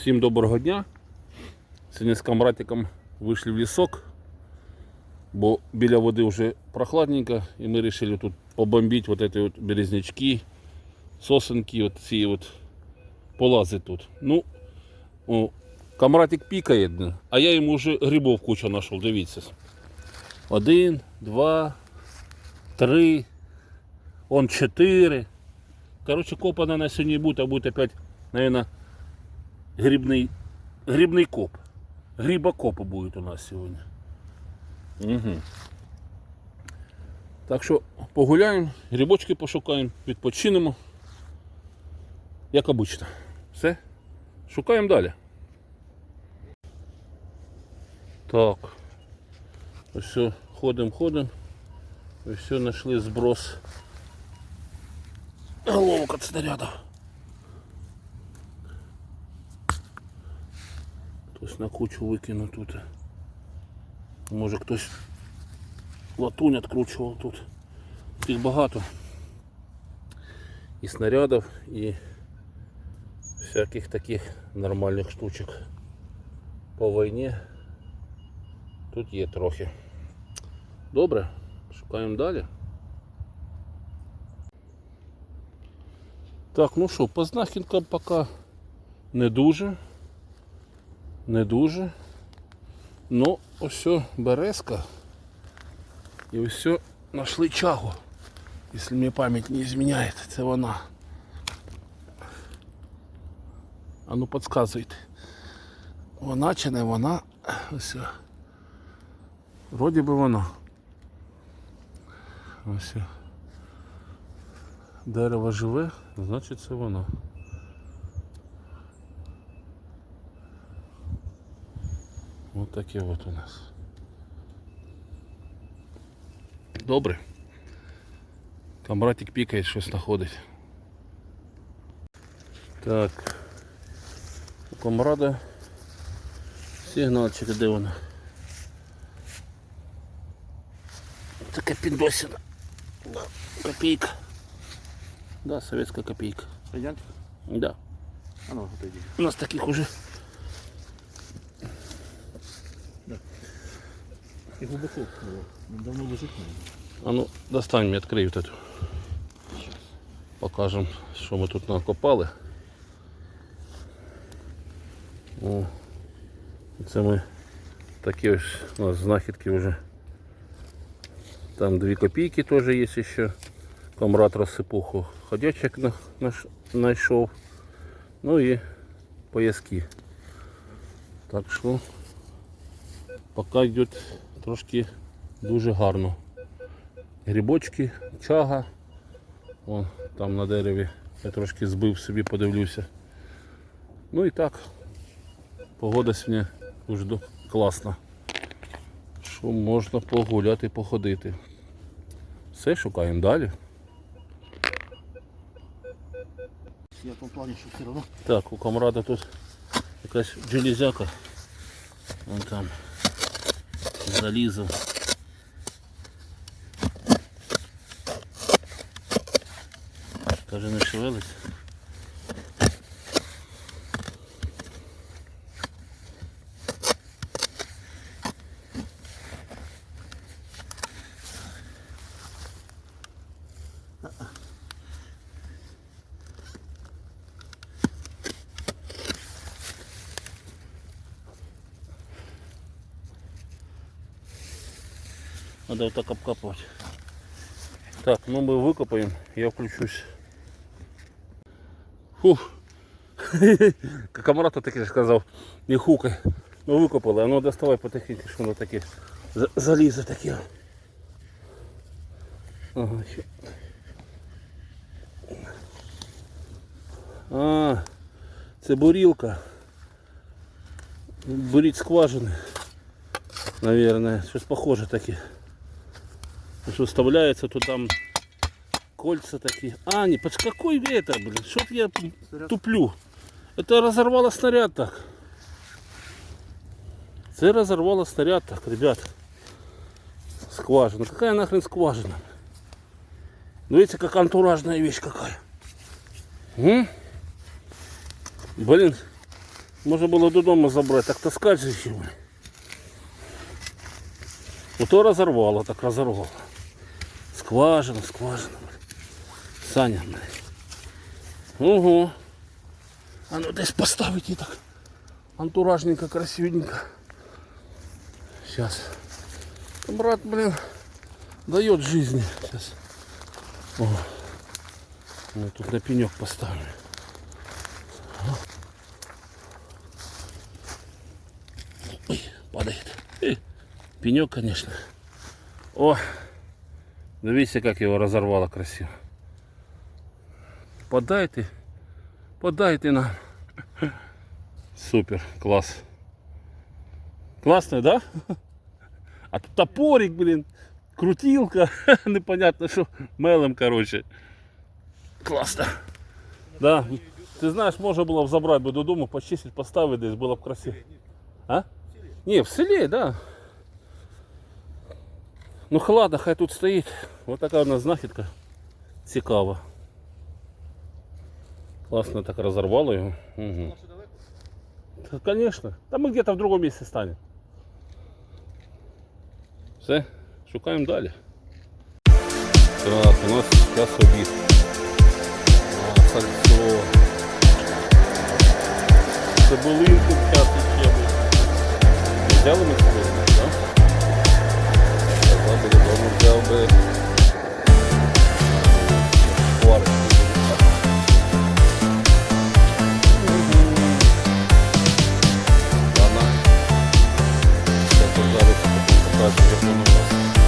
Всім доброго дня. Сьогодні з камратиком вийшли в лісок, бо біля води вже прохладненько, і ми вирішили тут побомбити вот эти вот березнячки, сосенки, от ці от полазить тут. Ну, о, камратик пікає, а я йому вже грибов кучу знайшов, дивіться. Один, два, три, он чотири. Короче, копана на сьогодні буде, а буде опять, наверное, грибний, грибний коп. Грибокопи будуть у нас сьогодні. Угу. Так що погуляємо, грибочки пошукаємо, відпочинемо. Як обично. Все. Шукаємо далі. Так. Ось все, ходимо, ходимо. Ось все, знайшли зброс. Головок от снаряда. Хтось на кучу викинув тут. Може хтось латунь відкручував тут. Їх багато. І снарядів, і всяких таких нормальних штучок по війні. Тут є трохи. Добре, шукаємо далі. Так, ну що, по знахідкам поки не дуже. Не дуже. Ну, ось все, березка. І ось все знайшли чагу. Якщо мені пам'ять не зміняє, це вона. А ну підказуйте. Вона чи не вона? Ось. Вроді би вона. Ось. Дерево живе, значить це воно. Ось таке от у нас. Добре. Камратик пікає, щось знаходить. Так. У комрада сигнальчик, де вона? Така підосина. Да, копійка. Да, советская копейка. Радянська? Да. А ну, отойди. У нас таких уже. И глубоко было. Он давно лежит, наверное. А ну, достань мені, відкрий вот эту. Покажем, що ми тут накопали. О, це ми такі ось у нас знахідки вже. Там 2 копійки теж є ще. Камрад розсипуху. Ходячок знайшов. Ну і пояски. Так що поки йде трошки дуже гарно. Грибочки, чага. Вон там на дереві. Я трошки збив собі, подивлюся. Ну і так. Погода сьогодні дуже класна. Що можна погуляти, походити. Все, шукаємо далі. Я в том плане, что все равно Так, у комрада тут якась железяка. Вон там. Залізо. Каже, не шевелиться. Надо вот так обкапывать. Так, ну мы выкопаем, я включусь. Фух. Как Амарата таки сказав, не хукай. Ну викопали, а ну доставай потихеньку, що воно таке за- залізе таке. Ага, ще. А, це бурілка. Буріть скважини. Наверное, щось похоже таке. Что вставляется, то там кольца такие. А, не, под какой это, блин? Что я туплю? Это разорвало снаряд так. Это разорвало снаряд так, ребят. Скважина. Какая нахрен скважина? Ну видите, как антуражная вещь какая. М? Блин, Може було додому забрати, так таскать же ще. блін. Ото розорвало, так розорвало. Скважина, скважина. блін. Саня, блядь. Ого. А ну десь поставить її так. Антуражненько, красивенько. Сейчас. Брат, блин, дает жизни. Сейчас. О. Мы тут на пенек поставлю. Ой, падает. Э, Пенек, конечно. О, дивіться, как его разорвало красиво. Подайте, подайте нам. Супер, класс. Классный, да? А тут топорик, блин, крутилка, непонятно что, мелом, короче. Классно. Да. Ти знаєш, можна було б забрати би додому, почистити, поставити десь, було б красиво. А? Ні, в селі, да. Ну ладно, хай тут стоїть. Ось така у нас знахідка. Цікава. Класно так розорвало його. Угу. Да, Конечно. Там мы где-то в другом месте станем. Все, шукаємо далі. Так, у нас зараз обід. А, сальцо. Цибулинку п'ятий ще був. Взяли ми цибулинку, Додому взяв би. Нас.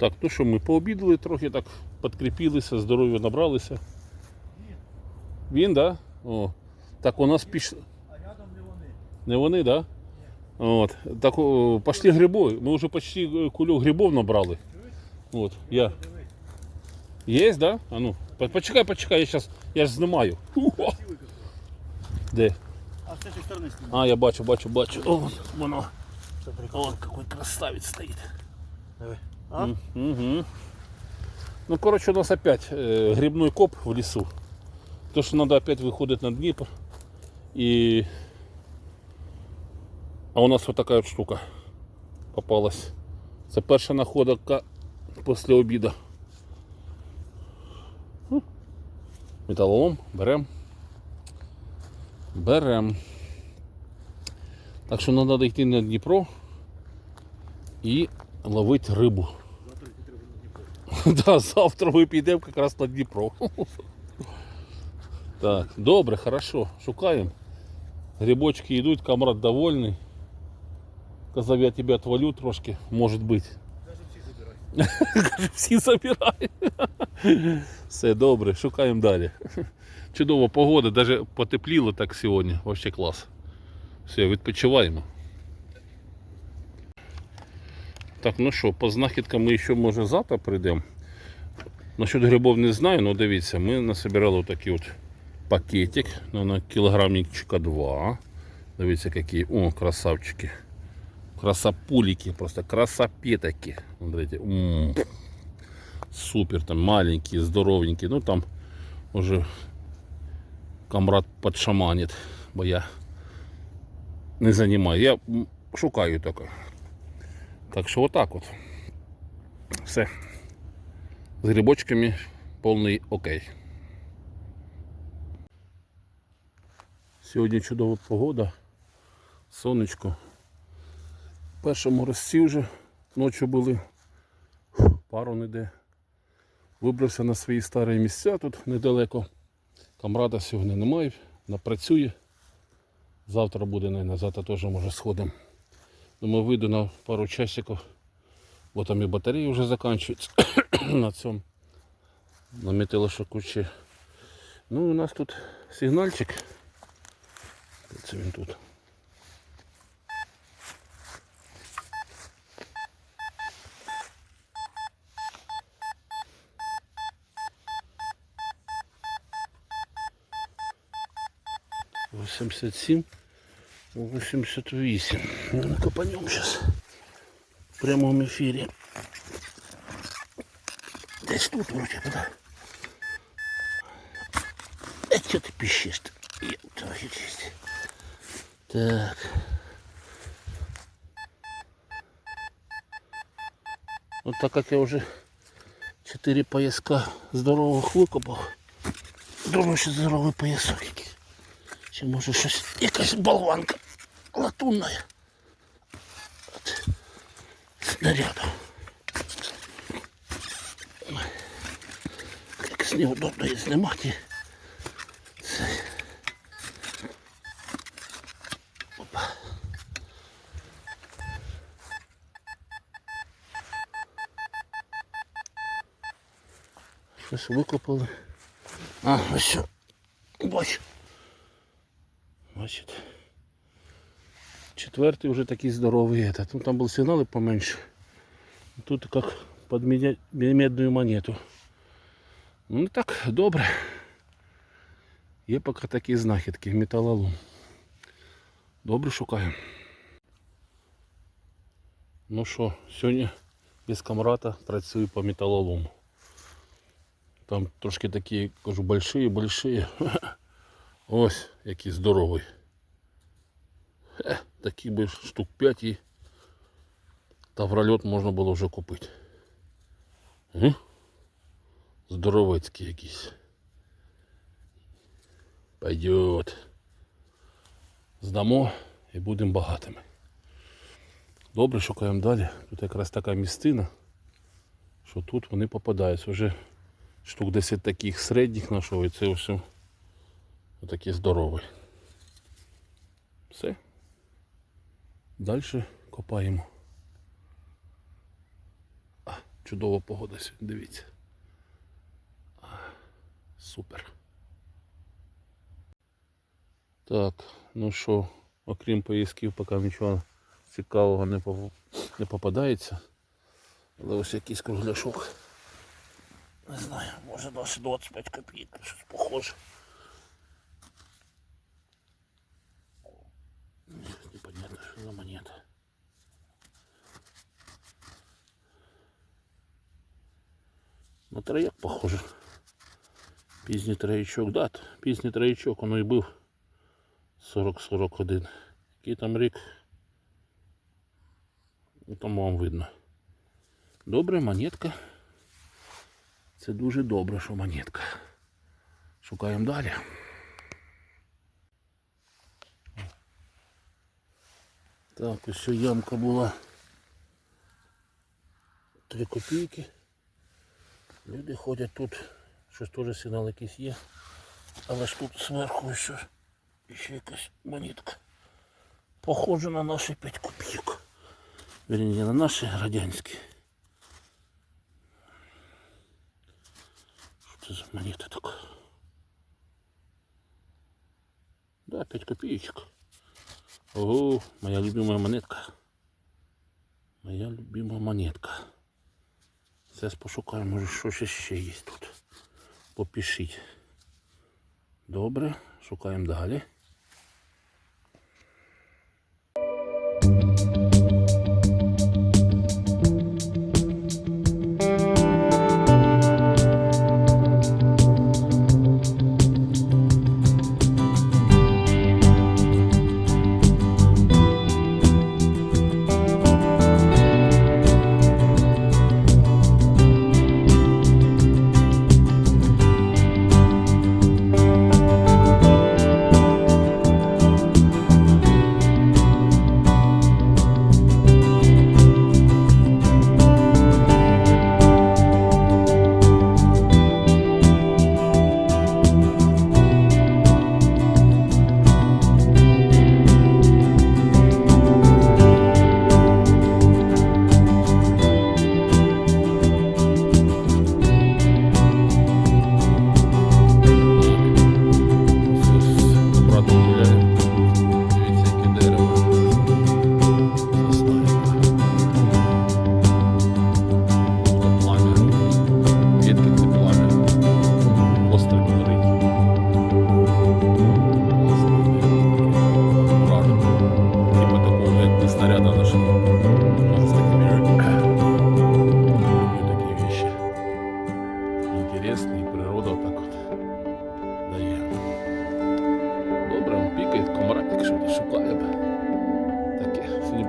Так, ну що, ми пообідали трохи так, підкріпилися, здоров'я набралися. Він, так? Да? О. Так у нас піш... А рядом не вони. Не вони, да? От. Так о, пошли гриби. Ми вже почти е, кульок грибов набрали. От, я. Є, да? А ну, почекай, почекай, я зараз, я ж знімаю. Де? А з цієї сторони знімай. А, я бачу, бачу, бачу. О, воно. О, какой красавець стоїть. Диви. А? Угу. Ну, короче, у нас опять э, грибной коп в лесу. То, что надо опять выходить на Днепр. И... А у нас вот такая вот штука попалась. Це перша находка після обіду. Ну, берем. Берем. Так що треба йти на Дніпро і ловити рибу. Да, завтра ми підемо якраз на Дніпро. Так, добре, хорошо. Шукаємо. Грибочки йдуть, камрад довольний. Казав, я тебе отвалю трошки, може бути. Каже, всі забирають. Все добре, шукаємо далі. Чудова погода, навіть потепліло так сьогодні. Вообще клас. Все, відпочиваємо. Так, ну що, по знахідкам ми ще може завтра прийдемо. Насчет грибов не знаю, але дивіться, ми насобирали такий от пакетик ну, на кілограмчика 2. Дивіться, які. О, красавчики. Красапулики, просто красапетики. Смотрите. м. супер, там маленькие, здоровенькие. Ну там уже камрад подшаманит, бо я не займаю. Я шукаю таке. Так що отак от. Все. З грибочками повний окей. Сьогодні чудова погода, сонечко. Перші морозці вже ночі були, пару не де. Вибрався на свої старі місця тут недалеко. Камрада сьогодні немає, напрацює. Завтра буде, наверное, завтра теж може сходимо. Думаю, вийду на пару часиков. Вот там и батареи уже заканчиваются на цьому. На металошокучі. Ну у нас тут сигнальчик. Це він тут. Восемьдесят сім. 88. Ну, копанем сейчас. В прямом эфире. Десь тут вроде бы, да. А что ты пищишь-то? Так. Вот так как я уже 4 пояска здоровых выкопав, думаю, що здоровий поясок. Чи може щось якась болванка латунна. От снаряду. Якось неудобно її знімати. Це. Опа. Щось викопали. А, ось що. Бачу. Бачите. Четвертий вже такий здоровий этот. Ну там був сигнал поменьше. Тут как под медную монету. Ну так, добре. Є поки такі знахідки, металолом. Добре шукаємо. Ну що, сьогодні без камрата працюю по металолому. Там трошки такі, кажу, большие, большие. Ось який здоровий. Хе, такий би штук 5 і таврольот можна було вже купити. М? Здоровецький якийсь. Пойдет. Здамо і будемо багатими. Добре, шукаємо далі. Тут якраз така містина, що тут вони попадаються. Вже штук 10 таких середніх знайшов і це все отакий здоровий. Все. Далі копаємо. А, чудова погода сьогодні, дивіться. А, супер. Так, ну що, окрім поїздків, поки нічого цікавого не, не попадається. Але ось якийсь кругляшок. Не знаю, може досі 25 копійок, щось похоже. За монета. На трояк похоже. Пізній троячок, да, пізній троячок, воно і був 40-41. Який там рік? Ну, там вам видно. Добре, монетка. Це дуже добре, що монетка. Шукаємо далі. Так, ось ямка була. Три копійки. Люди ходять тут, щось теж сигнал якийсь є. Але ж тут зверху ще, ще якась монетка. Похоже на наші 5 копійок. Верніше, на наші радянські. Що це за монета така? Да, 5 копеечек. Ого, моя любимая монетка. Моя любимая монетка. Зараз пошукаємо, може щось ще є тут. Попишите. Добре, шукаємо далі.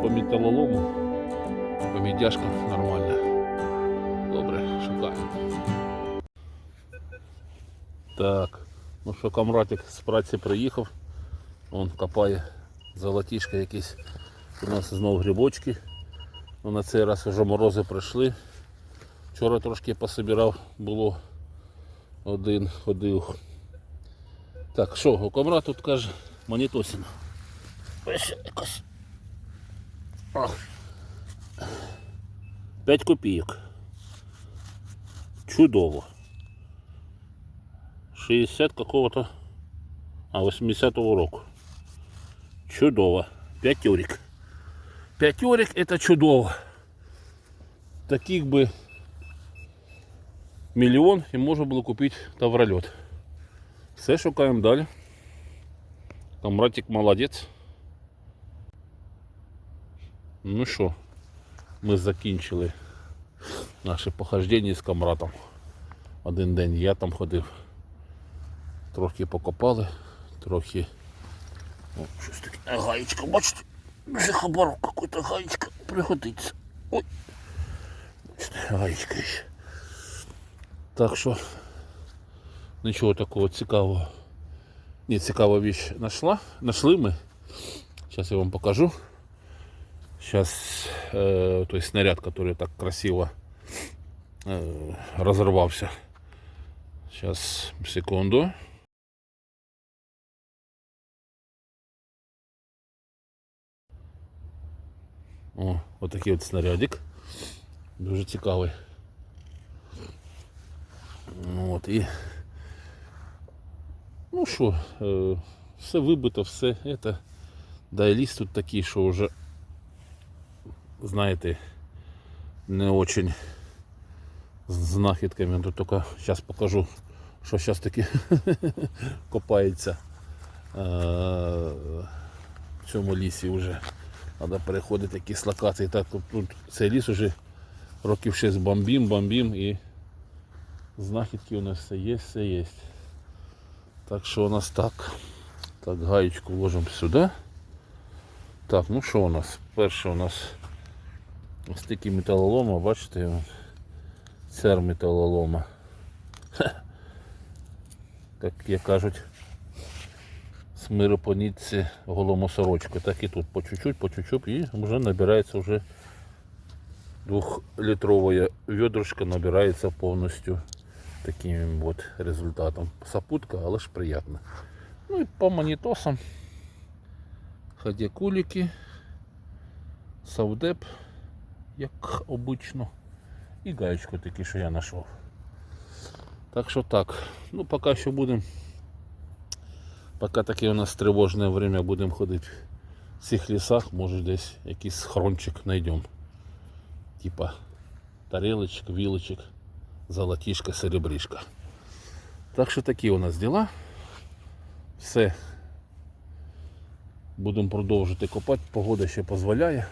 Металолому. По медяшкам нормально. Добре, шукаємо. Так, ну що, камратик з праці приїхав. Он копає золотішка якісь. У нас знову грибочки. Ну, на цей раз вже морози пройшли. Вчора трошки пособирав, було один ходив. Так, що, у комра тут каже монітосина. Ось якось. О. 5 копійок. Чудово. 60 какого-то. А, 80-го року. Чудово. Пятерик. Пятерик это чудово. Таких бы мільйон і можна було купити таврольот. Все шукаємо далі. Камратик молодець. Ну що, ми закінчили наше похождення з камратом. Один день я там ходив. Трохи покопали, трохи. О, щось таке. Гаєчка, бачите? Вже хабарок какой-то гаєчка пригодиться. Ой. Гаєчка ще. Так що нічого такого цікавого. Ні, цікава вещь нашла. Нашли ми. Сейчас я вам покажу. Сейчас э, то есть снаряд, который так красиво э, разорвался. Сейчас, секунду. О, отакий от снарядик. Дуже цікавий. Ну, От, і... Ну що, е, все вибито, все это. Да і ліс тут такий, що вже, знаєте, не очень з знахідками. Тут тільки зараз покажу, що зараз таки копається е, в цьому лісі вже. Треба переходити якісь локації. Так, тут, цей ліс вже років 6 бомбім, бомбім і знахідки у нас все є, все є. Так що у нас так. Так, гаєчку вложимо сюди. Так, ну що у нас? Перше у нас ось такі металолома, бачите, от, цер металолома. Хе. Так як кажуть, смиро по нитці голому сорочку. Так і тут по чуть-чуть, по чуть-чуть і вже набирається вже двухлітрове ведрышко набирається повністю таким вот результатом. Сопутка, але ж приятно. Ну і по монітосам. Ходякулики, савдеп, як обично. І гаєчку такі, що я знайшов. Так що так. Ну поки що будемо. Поки таке у нас тривожне время будемо ходити в цих лісах, може десь якийсь схрончик знайдемо. Типа тарелочек, вилочек, золотишко, серебришко. Так що такі у нас діла. Все. Будемо продовжувати копати. Погода ще дозволяє.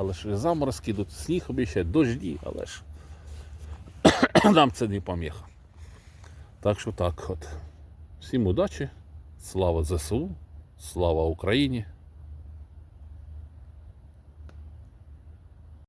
Але ж заморозки, тут сніг обіцяють, дожді, але ж нам це не поміха. Так що так от. Всім удачі, слава ЗСУ, слава Україні.